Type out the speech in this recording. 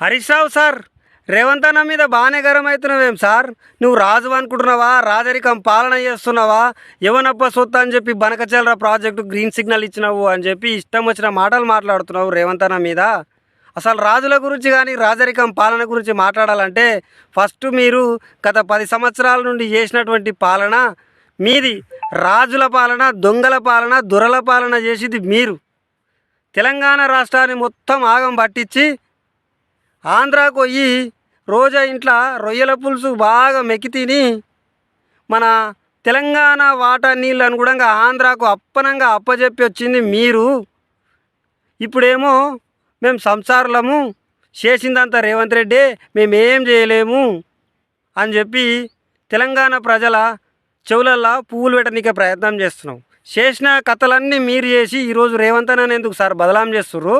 Harish Rao sir. Revanth అన్న మీద బాగానే గరం అవుతున్నావేం సార్? నువ్వు రాజు అనుకుంటున్నావా? రాజరికం పాలన చేస్తున్నావా? ఎవనప్ప సొత్తు అని చెప్పి బనకచలరా ప్రాజెక్టు గ్రీన్ సిగ్నల్ ఇచ్చినావు అని చెప్పి ఇష్టం వచ్చిన మాటలు మాట్లాడుతున్నావు రేవంత్ అన్న మీద. అసలు రాజుల గురించి కానీ రాజరికం పాలన గురించి మాట్లాడాలంటే ఫస్ట్ మీరు గత పది సంవత్సరాల నుండి చేసినటువంటి పాలన మీది. రాజుల పాలన దొంగల పాలన దొరల పాలన చేసేది మీరు. తెలంగాణ రాష్ట్రాన్ని మొత్తం ఆగం పట్టించి ఆంధ్రాకు పోయి రోజా ఇంట్లో రొయ్యల పులుసు బాగా మెక్కి తిని మన తెలంగాణ వాటర్ నీళ్ళు అనుగుణంగా ఆంధ్రాకు అప్పనంగా అప్పజెప్పి వచ్చింది మీరు. ఇప్పుడేమో మేము సంసారులము చేసిందంతా రేవంత్ రెడ్డి మేమేం చేయలేము అని చెప్పి తెలంగాణ ప్రజల చెవులల్లా పువ్వులు పెట్టనీకే ప్రయత్నం చేస్తున్నాం. చేసిన కథలన్నీ మీరు చేసి ఈరోజు రేవంత్ అని ఎందుకు సార్ బదలాం చేస్తుర్రు?